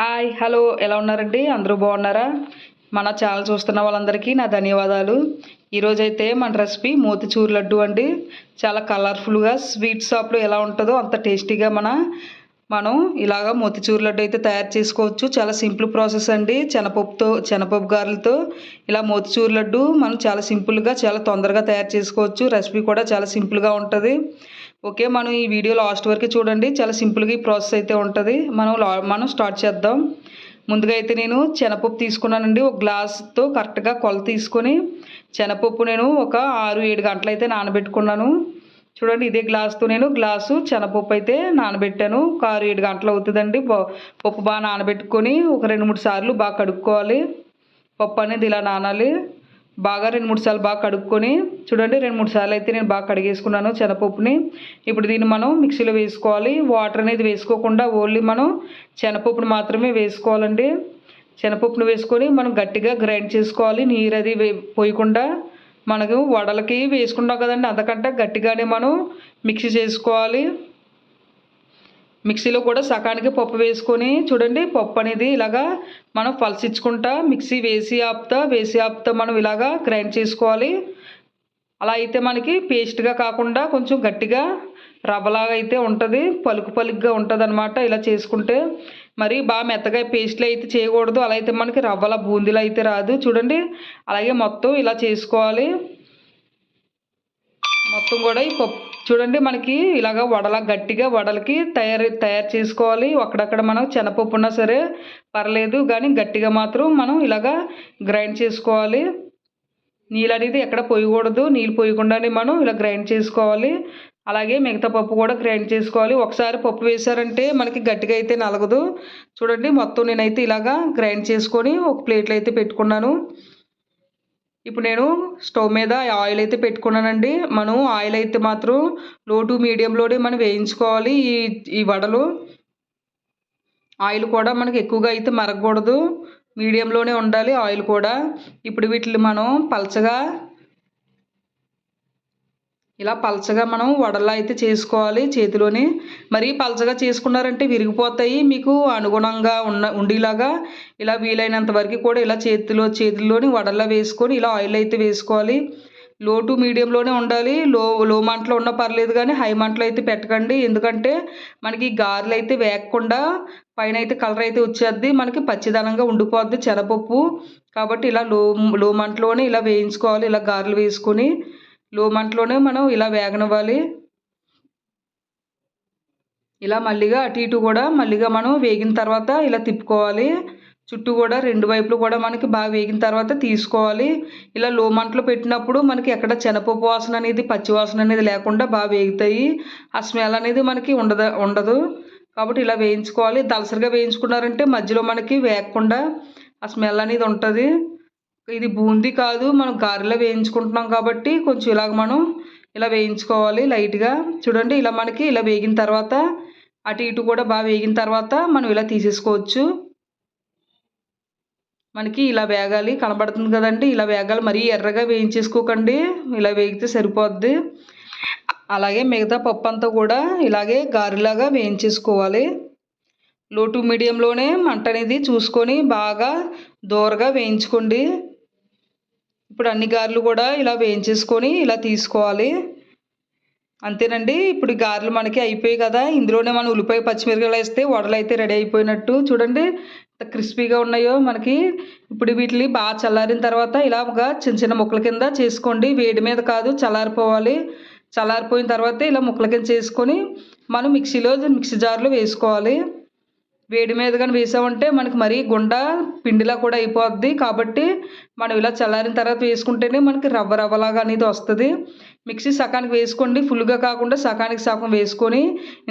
Hi hello ఎలా ఉన్నారండి? అందరూ బాగున్నారా? మన ఛానల్ చూస్తున్న వాళ్ళందరికీ నా ధన్యవాదాలు. ఈరోజైతే మన రెసిపీ మోతిచూర్ లడ్డు అండి. చాలా కలర్ఫుల్గా స్వీట్ షాప్లో ఎలా ఉంటుందో అంత టేస్టీగా మన మనం ఇలాగ మొతిచూరు లడ్డు అయితే తయారు చేసుకోవచ్చు. చాలా సింపుల్ ప్రాసెస్ అండి. శనపప్పుతో శనపప్పు గారెలతో ఇలా మొతిచూరు లడ్డు మనం చాలా సింపుల్గా చాలా తొందరగా తయారు చేసుకోవచ్చు. రెసిపీ కూడా చాలా సింపుల్గా ఉంటుంది. ఓకే మనం ఈ వీడియో లాస్ట్ వరకు చూడండి. చాలా సింపుల్గా ఈ ప్రాసెస్ అయితే ఉంటుంది. మనం లా- మనం స్టార్ట్ చేద్దాం. ముందుగా అయితే నేను శనపప్పు తీసుకున్నానండి. ఒక గ్లాస్తో కరెక్ట్గా కొల తీసుకొని శనపప్పు నేను ఒక ఆరు ఏడు గంటలు అయితే నానబెట్టుకున్నాను. చూడండి ఇదే గ్లాస్తో నేను గ్లాసు శనపప్పు అయితే నానబెట్టాను. ఒక ఆరు ఏడు గంటలు అవుతుందండి. పప్పు బాగా నానబెట్టుకొని ఒక రెండు మూడు సార్లు బాగా కడుక్కోవాలి. పప్పు అనేది ఇలా నానాలి. బాగా రెండు మూడు సార్లు బాగా కడుక్కొని చూడండి రెండు మూడు సార్లు అయితే నేను బాగా కడిగేసుకున్నాను శనపప్పుని ఇప్పుడు దీన్ని మనం మిక్సీలో వేసుకోవాలి. వాటర్ అనేది వేసుకోకుండా ఓన్లీ మనం శనపప్పుని మాత్రమే వేసుకోవాలండి. శనపప్పుని వేసుకొని మనం గట్టిగా గ్రైండ్ చేసుకోవాలి. నీరు అది వే పోయకుండా మనకు వడలకి వేసుకుంటాం కదండి. అంతకంటే గట్టిగానే మనం మిక్సీ చేసుకోవాలి. మిక్సీలో కూడా సకానికి పప్పు వేసుకొని చూడండి పప్పు అనేది ఇలాగా మనం పలసించుకుంటా మిక్సీ వేసి ఆపుతా వేసి ఆపుతా మనం ఇలాగా గ్రైండ్ చేసుకోవాలి. అలా అయితే మనకి పేస్ట్గా కాకుండా కొంచెం గట్టిగా రవ్వలాగా అయితే ఉంటుంది పలుకు పలుకుగా ఉంటుంది ఇలా చేసుకుంటే. మరి బాగా మెత్తగా పేస్ట్లు అయితే చేయకూడదు. అలా అయితే మనకి రవ్వల బూందీలు అయితే రాదు. చూడండి అలాగే మొత్తం ఇలా చేసుకోవాలి. మొత్తం కూడా ఈ పప్పు చూడండి మనకి ఇలాగ వడల గట్టిగా వడలకి తయారు తయారు చేసుకోవాలి. అక్కడక్కడ మనం చెనపప్పు ఉన్నా సరే పర్లేదు కానీ గట్టిగా మాత్రం మనం ఇలాగా గ్రైండ్ చేసుకోవాలి. నీళ్ళు అనేది ఎక్కడ పోయకూడదు. నీళ్ళు పోయకుండానే మనం ఇలా గ్రైండ్ చేసుకోవాలి. అలాగే మిగతా పప్పు కూడా గ్రైండ్ చేసుకోవాలి. ఒకసారి పప్పు వేసారంటే మనకి గట్టిగా అయితే నలగదు. చూడండి మొత్తం నేనైతే ఇలాగా గ్రైండ్ చేసుకొని ఒక ప్లేట్లో అయితే పెట్టుకున్నాను. ఇప్పుడు నేను స్టవ్ మీద ఆయిల్ అయితే పెట్టుకున్నానండి. మనం ఆయిల్ అయితే మాత్రం లో టు మీడియంలోనే మనం వేయించుకోవాలి ఈ ఈ వడలు. ఆయిల్ కూడా మనకి ఎక్కువగా అయితే మరగకూడదు. మీడియంలోనే ఉండాలి ఆయిల్ కూడా. ఇప్పుడు వీటిని మనం పలచగా ఇలా పలచగా మనం వడలా అయితే చేసుకోవాలి చేతిలోని. మరీ పలచగా చేసుకున్నారంటే విరిగిపోతాయి మీకు అనుగుణంగా ఉన్న ఉండేలాగా ఇలా వీలైనంత వరకు కూడా ఇలా చేతిలో చేతుల్లోని వడల్లా వేసుకొని ఇలా ఆయిల్ అయితే వేసుకోవాలి. లో టు మీడియంలోనే ఉండాలి. లో లో మంటలో ఉన్నా పర్లేదు కానీ హై మంటలో అయితే పెట్టకండి. ఎందుకంటే మనకి గారెలు అయితే వేగకుండా పైన అయితే కలర్ అయితే వచ్చేద్ది. మనకి పచ్చిదనంగా ఉండిపోద్ది శనపప్పు కాబట్టి ఇలా లో లో మంటలోనే ఇలా వేయించుకోవాలి. ఇలా గారెలు వేసుకొని లో మంటలోనే మనం ఇలా వేగనివ్వాలి. ఇలా మళ్ళీగా అటు ఇటు కూడా మళ్ళీగా మనం వేగిన తర్వాత ఇలా తిప్పుకోవాలి. చుట్టూ కూడా రెండు వైపులు కూడా మనకి బాగా వేగిన తర్వాత తీసుకోవాలి. ఇలా లో మంటలు పెట్టినప్పుడు మనకి ఎక్కడ చెనపప్పు వాసన అనేది పచ్చి వాసన అనేది లేకుండా బాగా వేగుతాయి. ఆ స్మెల్ అనేది మనకి ఉండదు ఉండదు. కాబట్టి ఇలా వేయించుకోవాలి. దలసరిగా వేయించుకున్నారంటే మధ్యలో మనకి వేగకుండా ఆ స్మెల్ అనేది ఉంటుంది. ఇది బూందీ కాదు మనం గారెలో వేయించుకుంటున్నాం కాబట్టి కొంచెం ఇలాగ మనం ఇలా వేయించుకోవాలి లైట్గా. చూడండి ఇలా మనకి ఇలా వేగిన తర్వాత అటు ఇటు కూడా బాగా వేగిన తర్వాత మనం ఇలా తీసేసుకోవచ్చు. మనకి ఇలా వేగాలి కనబడుతుంది కదండి. ఇలా వేగాలి మరీ ఎర్రగా వేయించేసుకోకండి. ఇలా వేగితే సరిపోద్ది. అలాగే మిగతా పప్పు అంతా కూడా ఇలాగే గారెలాగా వేయించేసుకోవాలి. లో టు మీడియంలోనే మంట అనేది చూసుకొని బాగా దూరగా వేయించుకోండి. ఇప్పుడు అన్ని గారెలు కూడా ఇలా వేయించేసుకొని ఇలా తీసుకోవాలి. అంతేనండి ఇప్పుడు గారెలు మనకి అయిపోయాయి కదా ఇందులోనే మనం ఉల్లిపాయ పచ్చిమిరకాయలు వేస్తే వడలు అయితే రెడీ అయిపోయినట్టు చూడండి ఎంత క్రిస్పీగా ఉన్నాయో మనకి. ఇప్పుడు వీటిని బాగా చల్లారిన తర్వాత ఇలాగా చిన్న చిన్న ముక్కల కింద చేసుకోండి వేడి మీద కాదు చల్లారిపోవాలి. చల్లారిపోయిన తర్వాత ఇలా ముక్కల కింద చేసుకొని మనం మిక్సీలో మిక్సీ జార్లో వేసుకోవాలి. వేడి మీద కానీ వేసామంటే మనకి మరీ గుండ పిండిలా కూడా అయిపోద్ది. కాబట్టి మనం ఇలా చల్లారిన తర్వాత వేసుకుంటేనే మనకి రవ్వ రవ్వలాగా అనేది వస్తుంది. మిక్సీ సకానికి వేసుకోండి. ఫుల్గా కాకుండా సకానికి సగం వేసుకొని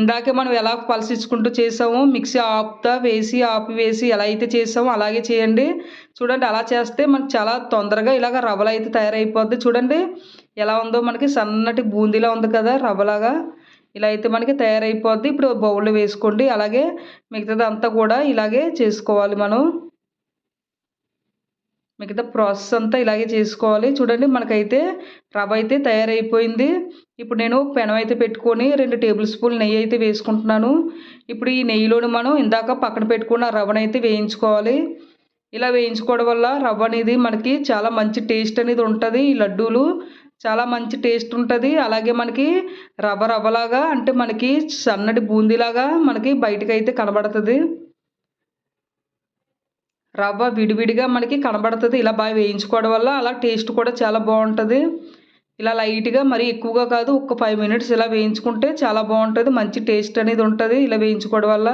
ఇందాకే మనం ఎలా పలసించుకుంటూ చేసామో మిక్సీ ఆపుతా వేసి ఆపి వేసి ఎలా అయితే చేసామో అలాగే చేయండి. చూడండి అలా చేస్తే మనకి చాలా తొందరగా ఇలాగ రవ్వలు అయితే తయారైపోద్ది. చూడండి ఎలా ఉందో మనకి సన్నటి బూందీలా ఉంది కదా రవ్వలాగా. ఇలా అయితే మనకి తయారైపోద్ది. ఇప్పుడు బౌల్లో వేసుకోండి. అలాగే మిగతాది అంతా కూడా ఇలాగే చేసుకోవాలి మనం. మిగతా ప్రాసెస్ అంతా ఇలాగే చేసుకోవాలి. చూడండి మనకైతే రవ్వ అయితే తయారైపోయింది. ఇప్పుడు నేను పెనం అయితే పెట్టుకొని రెండు టేబుల్ స్పూన్ నెయ్యి అయితే వేసుకుంటున్నాను. ఇప్పుడు ఈ నెయ్యిలోని మనం ఇందాక పక్కన పెట్టుకున్న రవ్వను అయితే వేయించుకోవాలి. ఇలా వేయించుకోవడం వల్ల రవ్వ అనేది మనకి చాలా మంచి టేస్ట్ అనేది ఉంటుంది. ఈ లడ్డూలు చాలా మంచి టేస్ట్ ఉంటుంది. అలాగే మనకి రవ్వ రవ్వలాగా అంటే మనకి సన్నటి బూందీలాగా మనకి బయటకైతే అయితే కనబడుతుంది. రవ్వ విడివిడిగా మనకి కనబడుతుంది. ఇలా బాగా వేయించుకోవడం వల్ల అలా టేస్ట్ కూడా చాలా బాగుంటుంది. ఇలా లైట్గా మరీ ఎక్కువగా కాదు ఒక ఫైవ్ మినిట్స్ ఇలా వేయించుకుంటే చాలా బాగుంటుంది. మంచి టేస్ట్ అనేది ఉంటుంది ఇలా వేయించుకోవడం వల్ల.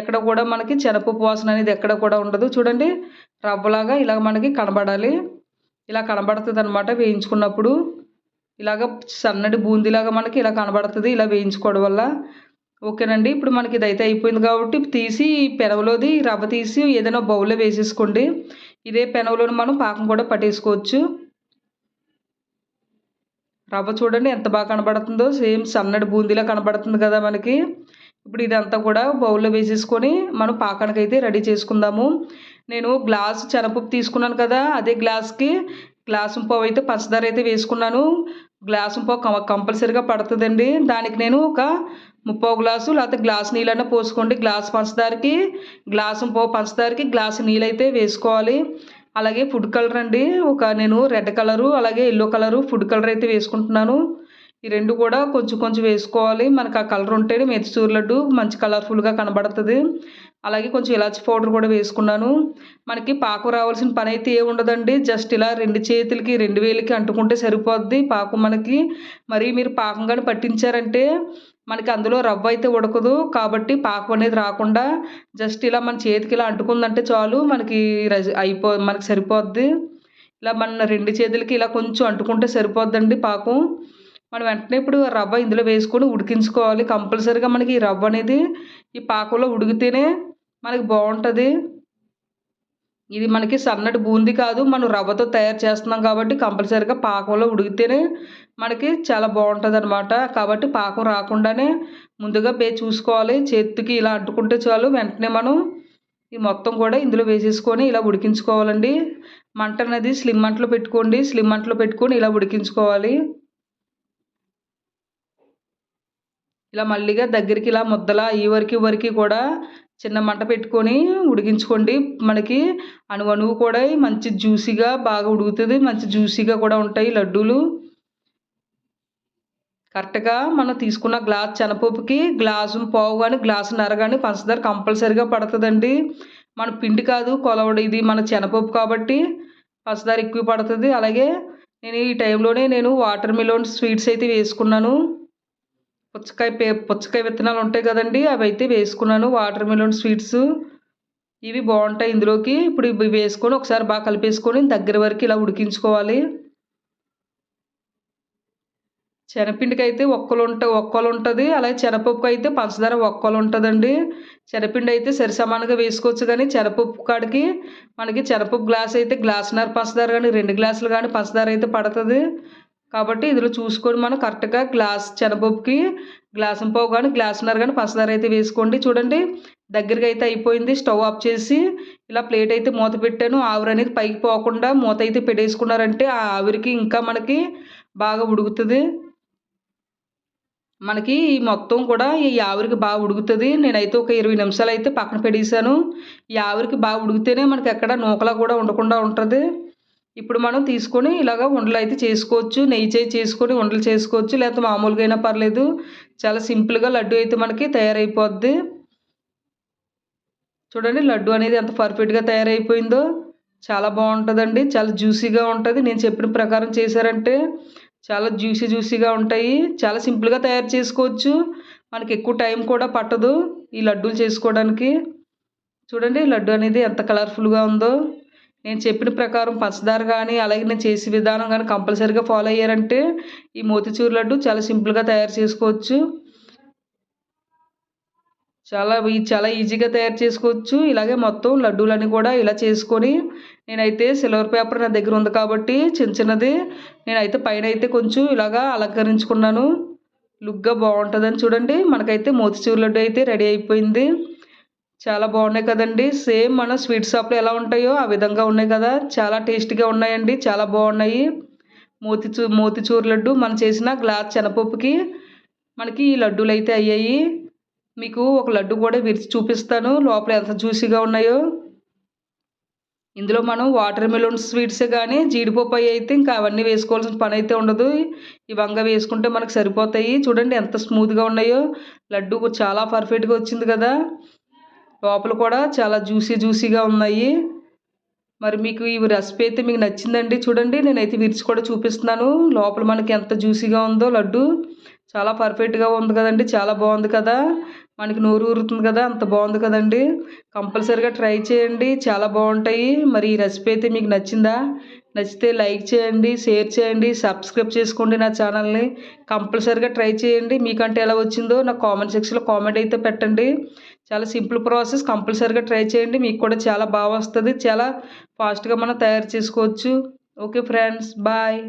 ఎక్కడ కూడా మనకి చెనప పోసన అనేది ఎక్కడ కూడా ఉండదు. చూడండి రవ్వలాగా ఇలా మనకి కనబడాలి. ఇలా కనబడుతుంది అనమాట వేయించుకున్నప్పుడు. ఇలాగ సన్నటి బూందీలాగా మనకి ఇలా కనబడుతుంది ఇలా వేయించుకోవడం వల్ల. ఓకేనండి ఇప్పుడు మనకి ఇదైతే అయిపోయింది కాబట్టి తీసి పెనవలోది రవ్వ తీసి ఏదైనా బౌల్లో వేసేసుకోండి. ఇదే పెనవలోని మనం పాకం కూడా పట్టేసుకోవచ్చు. రవ్వ చూడండి ఎంత బాగా కనబడుతుందో సేమ్ సన్నటి బూందీలా కనబడుతుంది కదా మనకి. ఇప్పుడు ఇదంతా కూడా బౌల్లో వేసేసుకొని మనం పాకానికి అయితే రెడీ చేసుకుందాము. నేను గ్లాస్ శనగపప్పు తీసుకున్నాను కదా అదే గ్లాస్కి గ్లాసు పావు అయితే పంచదార అయితే వేసుకున్నాను. గ్లాసు పావు కంపల్సరీగా పడుతుందండి. దానికి నేను ఒక ముప్పో గ్లాసు లేకపోతే గ్లాస్ నీళ్ళన్నా పోసుకోండి. గ్లాస్ పంచదారకి గ్లాసు పావు పంచదారకి గ్లాసు నీళ్ళు అయితే వేసుకోవాలి. అలాగే ఫుడ్ కలర్ అండి. ఒక నేను రెడ్ కలరు అలాగే ఎల్లో కలరు ఫుడ్ కలర్ అయితే వేసుకుంటున్నాను. ఈ రెండు కూడా కొంచెం కొంచెం వేసుకోవాలి. మనకు ఆ కలర్ ఉంటేనే మెతిచూరు లడ్డు మంచి కలర్ఫుల్గా కనబడుతుంది. అలాగే కొంచెం ఇలాచి పౌడర్ కూడా వేసుకున్నాను. మనకి పాకు రావాల్సిన పని అయితే ఏమి ఉండదండి. జస్ట్ ఇలా రెండు చేతులకి రెండు వేలకి అంటుకుంటే సరిపోద్ది పాకు మనకి. మరి మీరు పాకం కానీ పట్టించారంటే మనకి అందులో రవ్వ అయితే ఉడకదు. కాబట్టి పాకం అనేది రాకుండా జస్ట్ ఇలా మన చేతికి ఇలా అంటుకుందంటే చాలు. మనకి అయిపో మనకి సరిపోద్ది. ఇలా మన రెండు చేతులకి ఇలా కొంచెం అంటుకుంటే సరిపోద్దండి పాకం. మనం వెంటనే ఇప్పుడు రవ్వ ఇందులో వేసుకొని ఉడికించుకోవాలి. కంపల్సరీగా మనకి ఈ రవ్వ అనేది ఈ పాకంలో ఉడికితేనే మనకి బాగుంటుంది. ఇది మనకి సన్నటి బూంది కాదు మనం రవ్వతో తయారు చేస్తున్నాం కాబట్టి కంపల్సరీగా పాకంలో ఉడికితేనే మనకి చాలా బాగుంటుంది అనమాట కాబట్టి పాకం రాకుండానే ముందుగా పే చూసుకోవాలి. చేతికి ఇలా అంటుకుంటే చాలు. వెంటనే మనం ఈ మొత్తం కూడా ఇందులో వేసేసుకొని ఇలా ఉడికించుకోవాలండి. మంట అనేది స్లిమ్ మంటలో పెట్టుకోండి. స్లిమ్ మంటలో పెట్టుకొని ఇలా ఉడికించుకోవాలి. ఇలా మళ్ళీగా దగ్గరికి ఇలా ముద్దలా ఈ వరకు వరకు కూడా చిన్న మంట పెట్టుకొని ఉడికించుకోండి. మనకి అణువు అణువు కూడా మంచి జ్యూసీగా బాగా ఉడుకుతుంది. మంచి జ్యూసీగా కూడా ఉంటాయి లడ్డూలు. కరెక్ట్గా మనం తీసుకున్న గ్లాస్ శనపప్పుకి గ్లాసు పావు కానీ గ్లాసున్నర కానీ పంచదార కంపల్సరీగా పడుతుందండి. మన పిండి కాదు కొలవడు ఇది మన శనపప్పు కాబట్టి పంచదార ఎక్కువ పడుతుంది. అలాగే నేను ఈ టైంలోనే నేను వాటర్ మిలోన్ స్వీట్స్ అయితే వేసుకున్నాను. పుచ్చకాయ పే పుచ్చకాయ విత్తనాలు ఉంటాయి కదండి అవి అయితే వేసుకున్నాను. వాటర్ మిలన్ స్వీట్స్ ఇవి బాగుంటాయి ఇందులోకి. ఇప్పుడు ఇవి వేసుకొని ఒకసారి బాగా కలిపేసుకొని దగ్గర వరకు ఇలా ఉడికించుకోవాలి. శనగపిండికి అయితే ఒక్కలు ఉంటాయి ఒక్కలు ఉంటుంది అలాగే శనగపప్పుకి అయితే పంచదార ఒక్కలు ఉంటుందండి శనగపిండి అయితే సరిసమానంగా వేసుకోవచ్చు కానీ శనగపప్పు కాడికి మనకి శనగపప్పు గ్లాస్ అయితే గ్లాసున్నర పంచదార కానీ రెండు గ్లాసులు కానీ పంచదార అయితే పడుతుంది. కాబట్టి ఇందులో చూసుకొని మనం కరెక్ట్గా గ్లాస్ శనగపప్పుకి గ్లాస్ పావు కానీ గ్లాసున్నర కానీ పంచదార అయితే వేసుకోండి. చూడండి దగ్గరగా అయితే అయిపోయింది. స్టవ్ ఆఫ్ చేసి ఇలా ప్లేట్ అయితే మూత పెట్టాను. ఆవిరి అనేది పైకి పోకుండా మూత అయితే పెట్టేసుకున్నారంటే ఆ ఆవిరికి ఇంకా మనకి బాగా ఉడుకుతుంది. మనకి ఈ మొత్తం కూడా ఈ ఆవిరికి బాగా ఉడుకుతుంది. నేనైతే ఒక ఇరవై నిమిషాలు అయితే పక్కన పెట్టేశాను. ఈ ఆవిరికి బాగా ఉడికితేనే మనకి ఎక్కడ నూకలా కూడా ఉండకుండా ఉంటుంది. ఇప్పుడు మనం తీసుకొని ఇలాగ ఉండలు అయితే చేసుకోవచ్చు నెయ్యి చేయి చేసుకొని ఉండలు చేసుకోవచ్చు లేకపోతే మామూలుగా అయినా పర్లేదు. చాలా సింపుల్గా లడ్డు అయితే మనకి తయారైపోద్ది. చూడండి లడ్డు అనేది ఎంత పర్ఫెక్ట్గా తయారైపోయిందో. చాలా బాగుంటుందండి. చాలా జ్యూసీగా ఉంటుంది. నేను చెప్పిన ప్రకారం చేశారంటే చాలా జ్యూసీ జ్యూసీగా ఉంటాయి. చాలా సింపుల్గా తయారు చేసుకోవచ్చు. మనకి ఎక్కువ టైం కూడా పట్టదు ఈ లడ్డూలు చేసుకోవడానికి. చూడండి లడ్డు అనేది ఎంత కలర్ఫుల్గా ఉందో. నేను చెప్పిన ప్రకారం పంచదార కానీ అలాగే నేను చేసే విధానం కానీ కంపల్సరీగా ఫాలో అయ్యారంటే ఈ మోతిచూరు లడ్డు చాలా సింపుల్గా తయారు చేసుకోవచ్చు. చాలా చాలా ఈజీగా తయారు చేసుకోవచ్చు. ఇలాగే మొత్తం లడ్డూలన్నీ కూడా ఇలా చేసుకొని నేనైతే సిల్వర్ పేపర్ నా దగ్గర ఉంది కాబట్టి చిన్న చిన్నది నేనైతే పైన అయితే కొంచెం ఇలాగా అలంకరించుకున్నాను. లుక్గా బాగుంటుందని చూడండి. మనకైతే మోతిచూరు లడ్డు అయితే రెడీ అయిపోయింది. చాలా బాగున్నాయి కదండి. సేమ్ మన స్వీట్ షాప్లో ఎలా ఉంటాయో ఆ విధంగా ఉన్నాయి కదా. చాలా టేస్టీగా ఉన్నాయండి. చాలా బాగున్నాయి. మోతిచూ మోతిచూర్ లడ్డు మనం చేసిన గ్లాస్ చెనపప్పుకి మనకి ఈ లడ్డూలు అయితే అయ్యాయి. మీకు ఒక లడ్డు కూడా విరిచి చూపిస్తాను. లోపల ఎంత జ్యూసీగా ఉన్నాయో. ఇందులో మనం వాటర్ మెలూన్ స్వీట్స్ కానీ జీడిపప్పు అవి అయితే ఇంకా అవన్నీ వేసుకోవాల్సిన పని అయితే ఉండదు. ఈ వంగ వేసుకుంటే మనకు సరిపోతాయి. చూడండి ఎంత స్మూత్గా ఉన్నాయో. లడ్డు చాలా పర్ఫెక్ట్గా వచ్చింది కదా. లోపల కూడా చాలా జ్యూసీ జ్యూసీగా ఉన్నాయి. మరి మీకు ఈ రెసిపీ అయితే మీకు నచ్చిందండి చూడండి. నేనైతే విరిచి కూడా చూపిస్తున్నాను. లోపల మనకి ఎంత జ్యూసీగా ఉందో లడ్డు. చాలా పర్ఫెక్ట్గా ఉంది కదండి. చాలా బాగుంది కదా. మనకి నోరు ఊరుతుంది కదా అంత బాగుంది కదండి. కంపల్సరీగా ట్రై చేయండి. చాలా బాగుంటాయి. మరి ఈ రెసిపీ అయితే మీకు నచ్చిందా? నచ్చితే లైక్ చేయండి షేర్ చేయండి సబ్స్క్రైబ్ చేసుకోండి నా ఛానల్ని. కంపల్సరీగా ట్రై చేయండి. మీకంటే ఎలా వచ్చిందో నాకు కామెంట్ సెక్షన్లో కామెంట్ అయితే పెట్టండి. చాలా సింపుల్ ప్రాసెస్. కంపల్సరీగా ట్రై చేయండి. మీకు కూడా చాలా బాగా వస్తుంది. చాలా ఫాస్ట్గా మనం తయారు చేసుకోవచ్చు. Okay friends. బాయ్.